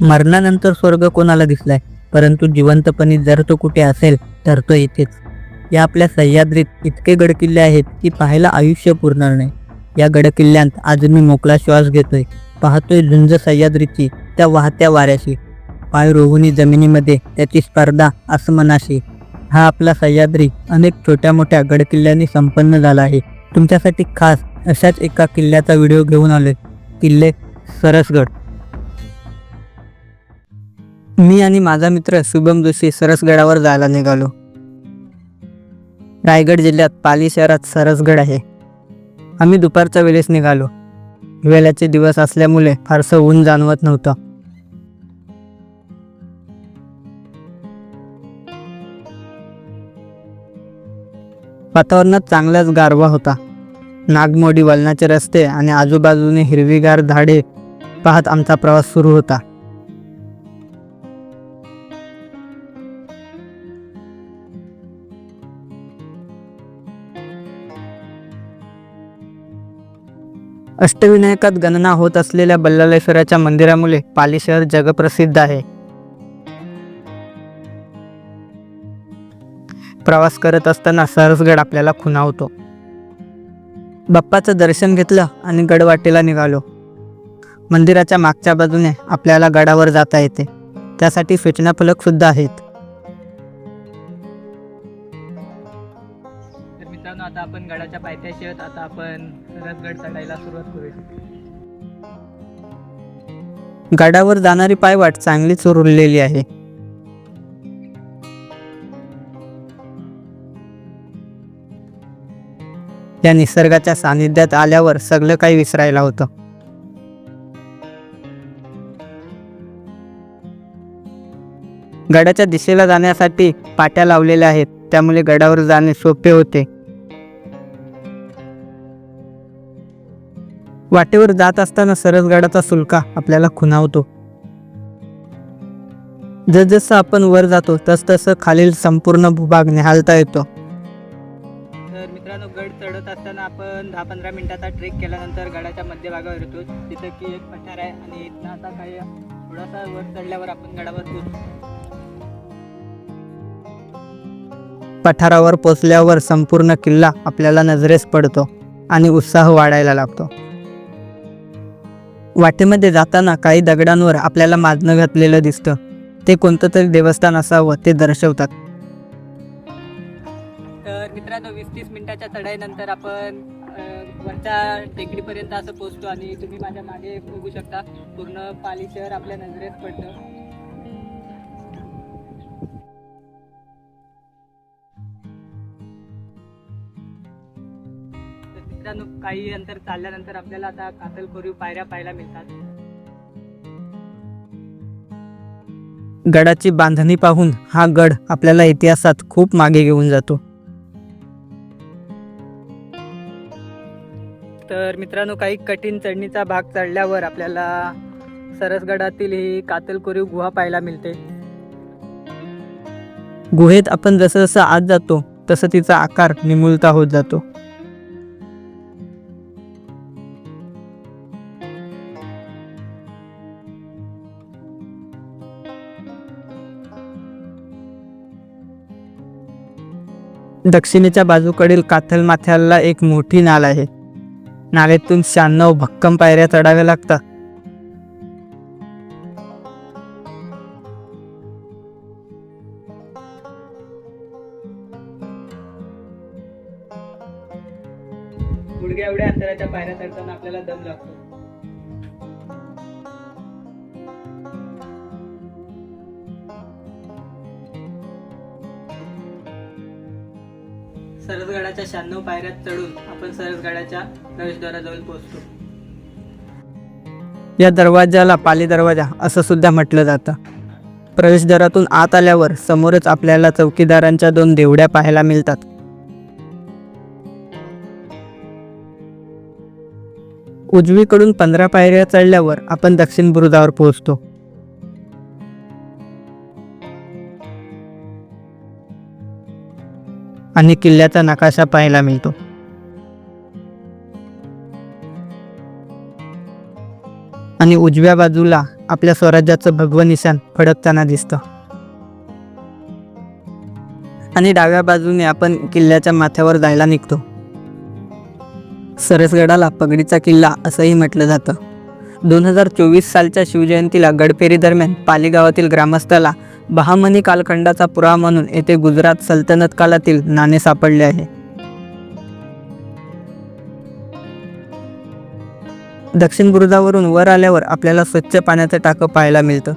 मरणानंतर स्वर्ग कोणाला दिसलाय? परंतु जिवंतपणी जर तो कुठे असेल तर तो येथेच. या आपल्या सह्याद्रीत इतके गडकिल्ले आहेत की पाहायला आयुष्य पुरणार नाही. या गडकिल्ल्यांत आज मी मोकळा श्वास घेतोय. पाहतोय झुंज सह्याद्रीची त्या वाहत्या वाऱ्याशी. पाय रोहुनी जमिनीमध्ये त्याची स्पर्धा आसमनाशी. हा आपला सह्याद्री अनेक छोट्या मोठ्या गडकिल्ल्यांनी संपन्न झाला आहे. तुमच्यासाठी खास अशाच एका किल्ल्याचा व्हिडिओ घेऊन आलोय. किल्ले सरसगड. मी आणि माझा मित्र शुभम जोशी सरसगडावर जायला निघालो. रायगड जिल्ह्यात पाली शहरात सरसगड आहे. आम्ही दुपारच्या वेळेस निघालो. वेळाचे दिवस असल्यामुळे फारसं ऊन जाणवत नव्हतं. वातावरणात चांगलाच गारवा होता. नागमोडी वलनाचे रस्ते आणि आजूबाजूने हिरवीगार झाडे पाहत आमचा प्रवास सुरू होता. अष्टविनायकात गणना होत असलेल्या बल्लालेश्वराच्या मंदिरामुळे पाली शहर जगप्रसिद्ध आहे. प्रवास करत असताना सरसगड आपल्याला खुणावतो बाप्पाचं दर्शन घेतलं आणि गडवाटेला निघालो. मंदिराच्या मागच्या बाजूने आपल्याला गडावर जाता येते. त्यासाठी सूचना फलक सुद्धा आहेत. आपण गडाच्या पायथ्याशी आहोत. आता आपण सरसगड चढायला सुरुवात करूया. गडावर जाणारी पायवाट चांगलीच रुळलेली आहे. या निसर्गाच्या सानिध्यात आल्यावर सगळं काही विसरायला होतं. गडाच्या दिशेला जाण्यासाठी पाट्या लावलेल्या आहेत. त्यामुळे गडावर जाणे सोपे होते. वाटेवर जात असताना सरसगडाचा सुलका आपल्याला खुणावतो. जसजसं आपण वर जातो तसतसं खालील संपूर्ण भूभाग निहाळता येतो. तर मित्रांनो गड चढत असताना आपण दहा पंधरा मिनिटाचा ट्रेक केल्यानंतर गडाच्या मध्यभागावर येतो. तिथं की एक पठार आहे आणि इथनं आता काही थोडासा वर चढल्यावर आपण गडावर पोहोचतो पठारावर पोचल्यावर संपूर्ण किल्ला आपल्याला नजरेस पडतो आणि उत्साह वाढायला लागतो. वाटेमध्ये जाताना काही दगडांवर आपल्याला माजणं घातलेलं दिसतं. ते कोणतं तरी देवस्थान असावं ते दर्शवतात. तर मित्रांनो वीस तीस मिनिटाच्या चढाईनंतर आपण वरच्या टेकडीपर्यंत असं पोहोचतो आणि तुम्ही माझ्या मागे बघू शकता पूर्ण पाली शहर आपल्या नजरेत पडतं. मित्रांनो काही अंतर चालल्यानंतर आपल्याला आता कातल कोरीव पायऱ्या पाहायला मिळतात. गडाची बांधणी पाहून हा गड आपल्याला इतिहासात खूप मागे घेऊन जातो. तर मित्रांनो काही कठीण चढणीचा भाग चढल्यावर आपल्याला सरसगडातील ही कातलकोरीव गुहा पाहायला मिळते. गुहेत आपण जसं जसं आत जातो तसं तिचा आकार निमुलता होत जातो. दक्षिणेच्या बाजूकडील काथल माथ्याला एक मोठी नाल आहे. नालेतून शहाण्णव भक्कम पायऱ्या चढाव्या लागतात. गुडघ्या एवढ्या अंतराच्या पायऱ्या चढताना आपल्याला दम लागतो. सरसगडाच्या शहाण्णव पायऱ्यात चढून आपण सरसगडाच्या प्रवेशद्वाराजवळ पोहोचतो या दरवाजाला पाली दरवाजा असं सुद्धा म्हटलं जातं. प्रवेशद्वारातून आत आल्यावर समोरच आपल्याला चौकीदारांच्या दोन देवड्या पाहायला मिळतात. उजवीकडून पंधरा पायऱ्या चढल्यावर आपण दक्षिण बुरुजावर पोहोचतो. आणि किल्ल्याचा नकाशा पाहायला मिळतो. आणि उजव्या बाजूला आपल्या स्वराज्याचं भगव निशाण फडकताना दिसतं. आणि डाव्या बाजूने आपण किल्ल्याच्या माथ्यावर जायला निघतो. सरसगडाला पगडीचा किल्ला असंही म्हटलं जातं. दोन हजार चोवीस सालच्या शिवजयंतीला गडफेरी दरम्यान पाली गावातील ग्रामस्थाला बहामनी कालखंडाचा पुरावा म्हणून येथे गुजरात सल्तनत काळातील नाणे सापडले आहे. दक्षिण बुरुजावरून वर आल्यावर आपल्याला स्वच्छ पाण्याचं टाकं पाहायला मिळतं.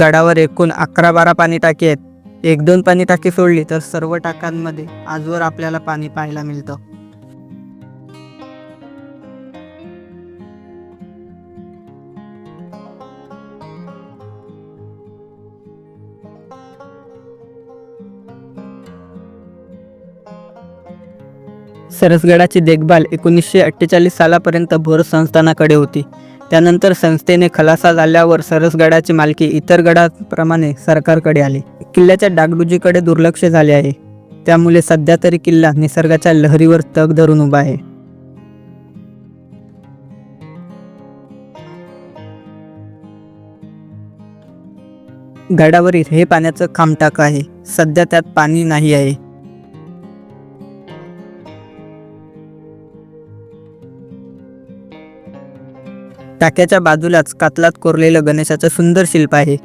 गडावर एकूण अकरा बारा पाणी टाकी आहेत. एक दोन पाणी टाकी सोडली तर सर्व टाकांमध्ये आजवर आपल्याला पाणी पाहायला मिळतं. सरसगडाची देखभाल एकोणीसशे अठ्ठेचाळीस सालापर्यंत भोर संस्थानाकडे होती. त्यानंतर संस्थेने खलासा झाल्यावर सरसगडाची मालकी इतर गडाप्रमाणे सरकारकडे आली. किल्ल्याच्या डागडुजीकडे दुर्लक्ष झाले आहे. त्यामुळे सध्या तरी किल्ला निसर्गाच्या लहरीवर तग धरून उभा आहे. गडावरील हे पाण्याचं खामटाक आहे. सध्या त्यात पाणी नाही आहे. टाक्याच्या बाजूलाच कातलात कोरलेलं गणेशाचं सुंदर शिल्प आहे.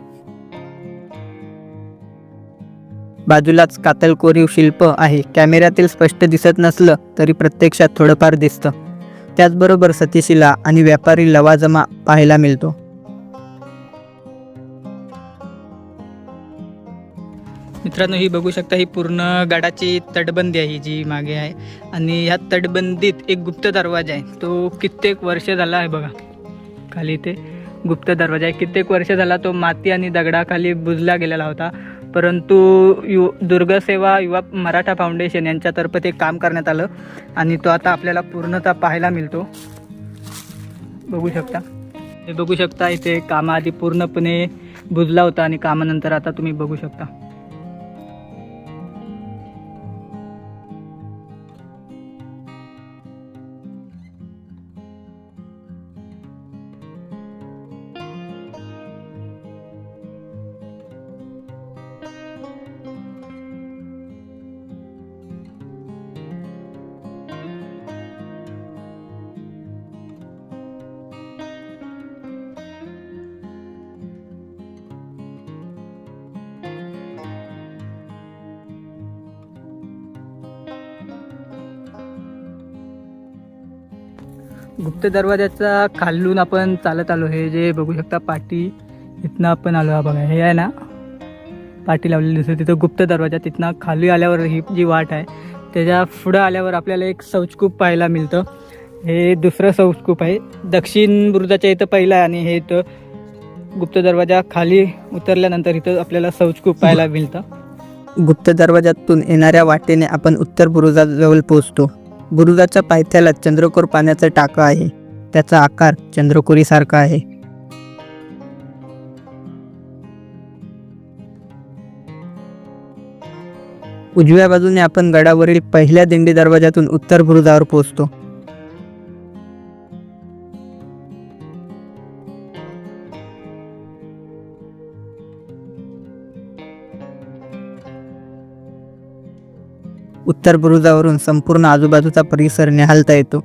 बाजूलाच कातल कोरीव शिल्प आहे. कॅमेऱ्यातील स्पष्ट दिसत नसलं तरी प्रत्यक्षात थोडंफार दिसतं. त्याचबरोबर सतीशिला आणि व्यापारी लवाजमा पाहायला मिळतो. मित्रांनो ही बघू शकता ही पूर्ण गडाची तटबंदी आहे जी मागे आहे. आणि ह्या तटबंदीत एक गुप्त दरवाजा आहे. तो कित्येक वर्ष झाला आहे बघा. खाली ते गुप्त दरवाजा आहे. कित्येक वर्ष झाला तो माती आणि दगडाखाली बुजला गेलेला होता. परंतु यु दुर्गसेवा युवा मराठा फाउंडेशन यांच्यातर्फे ते काम करण्यात आलं आणि तो आता आपल्याला पूर्णतः पाहायला मिळतो. बघू शकता. हे बघू शकता इथे कामाआधी पूर्णपणे बुजला होता आणि कामानंतर आता तुम्ही बघू शकता. गुप्त दरवाजाचा खालून आपण चालत आलो. हे जे बघू शकता पाटी इथनं आपण आलो हा बघा. हे आहे ना पाटी लावलेली दिसते. तिथं गुप्त दरवाजा तिथनं खाली आल्यावर ही जी वाट आहे त्याच्या पुढं आल्यावर आपल्याला एक सौचकूप पाहायला मिळतं. हे दुसरं सौचकूप आहे. दक्षिण बुरुजाच्या इथं पहिलं आहे आणि हे इथं गुप्त दरवाजा खाली उतरल्यानंतर इथं आपल्याला शौचकूप पाहायला मिळतं. गुप्त दरवाजातून येणाऱ्या वाटेने आपण उत्तर बुरुजाजवळ पोहोचतो. बुरुजाच्या पायथ्याला चंद्रकोर पाण्याचं टाकं आहे. त्याचा आकार चंद्रकोरीसारखा आहे. उजव्या बाजूने आपण गडावरील पहिल्या दिंडी दरवाजातून उत्तर बुरुजावर पोहोचतो. उत्तर बुरुजावरून संपूर्ण आजूबाजूचा परिसर निहालता येतो.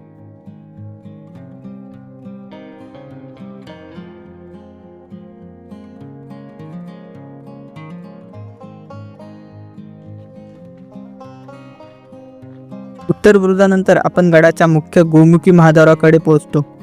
उत्तर बुरुजानंतर आपण गडाच्या मुख्य गोमुखी महाद्वाराकडे पोहोचतो.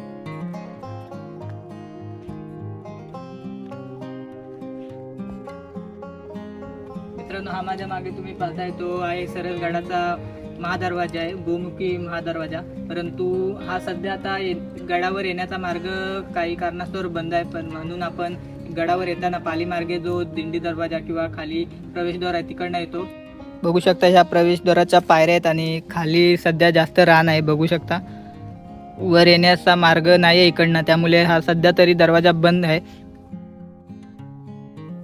तुम्ही पाहताय तो आहे सरळ गडाचा महादरवाजा आहे गोमुखी महादरवाजा. परंतु हा सध्या आता ये गडावर येण्याचा मार्ग काही कारणास्तव बंद आहे. पण म्हणून आपण गडावर येताना पाली मार्गे जो दिंडी दरवाजा किंवा खाली प्रवेशद्वार आहे तिकडनं येतो. बघू शकता ह्या प्रवेशद्वाराच्या पायऱ्या आहेत आणि खाली सध्या जास्त रान आहे बघू शकता. वर येण्याचा मार्ग नाही आहे इकडनं त्यामुळे हा सध्या तरी दरवाजा बंद आहे.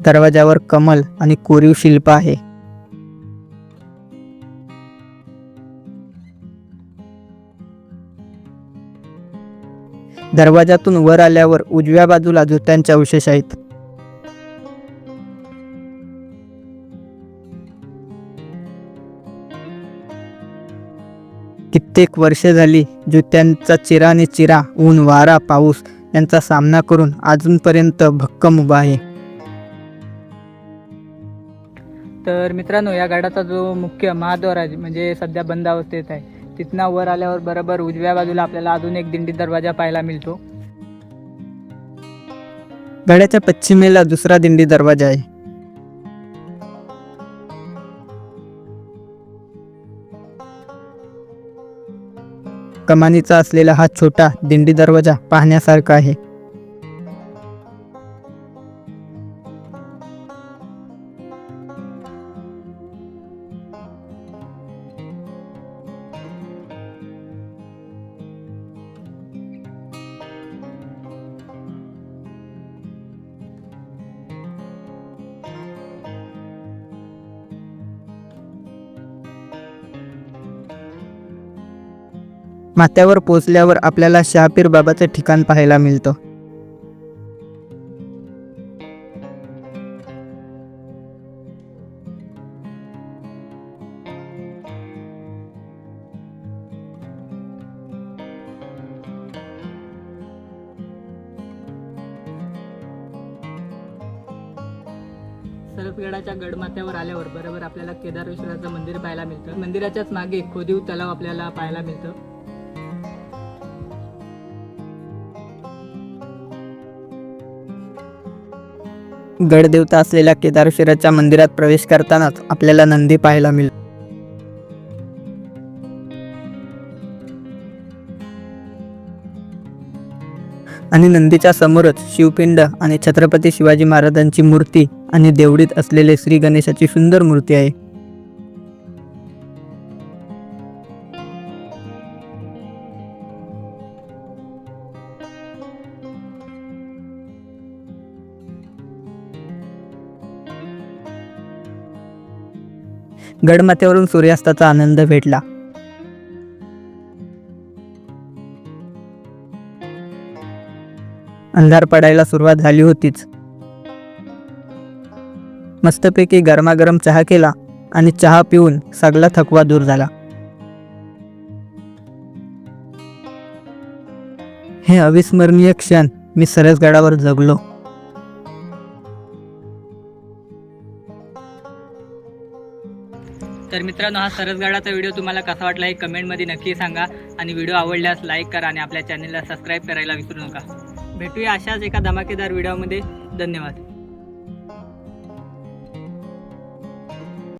दरवाजावर कमल आणि कोरीव शिल्प आहे. दरवाजातून वर आल्यावर उजव्या बाजूला जुत्यांचे अवशेष आहेत. कित्येक वर्षे झाली जुत्यांचा चिरा आणि चिरा ऊन वारा पाऊस यांचा सामना करून अजूनपर्यंत भक्कम उभा आहे. तर मित्रांनो या गाडाचा जो मुख्य महाद्वार आहे म्हणजे सध्या बंद अवस्थेत आहे. तिथनं वर आल्यावर बरोबर उजव्या बाजूला आपल्याला अजून एक दिंडी दरवाजा पाहायला मिळतो. गड्याच्या पश्चिमेला दुसरा दिंडी दरवाजा आहे. कमानीचा असलेला हा छोटा दिंडी दरवाजा पाहण्यासारखा आहे. माथ्यावर पोचल्यावर आपल्याला शहापीर बाबाचं ठिकाण पाहायला मिळतं. सरपगडाच्या गडमाथ्यावर आल्यावर बरोबर आपल्याला केदारेश्वराचं मंदिर पाहायला मिळतं. मंदिराच्याच मागे खोदीव तलाव आपल्याला पाहायला मिळतं. गडदेवता असलेल्या केदारेश्वराच्या मंदिरात प्रवेश करतानाच आपल्याला नंदी पाहायला मिळतो आणि नंदीच्या समोरच शिवपिंड आणि छत्रपती शिवाजी महाराजांची मूर्ती आणि देवडीत असलेले श्री गणेशाची सुंदर मूर्ती आहे. गडमाथ्यावरून सूर्यास्ताचा आनंद भेटला. अंधार पडायला सुरुवात झाली होतीच. मस्तपैकी गरमागरम चहा केला आणि चहा पिऊन सगळा थकवा दूर झाला. हे अविस्मरणीय क्षण मी सरसगडावर जगलो. मित्रांनो हा सरसगडाचा व्हिडिओ तुम्हाला कसा वाटला हे कमेंटमध्ये नक्की सांगा. आणि व्हिडिओ आवडल्यास लाईक करा आणि आपल्या चॅनलला सबस्क्राईब करायला विसरू नका. भेटूया अशाच एका धमाकेदार व्हिडिओमध्ये. धन्यवाद.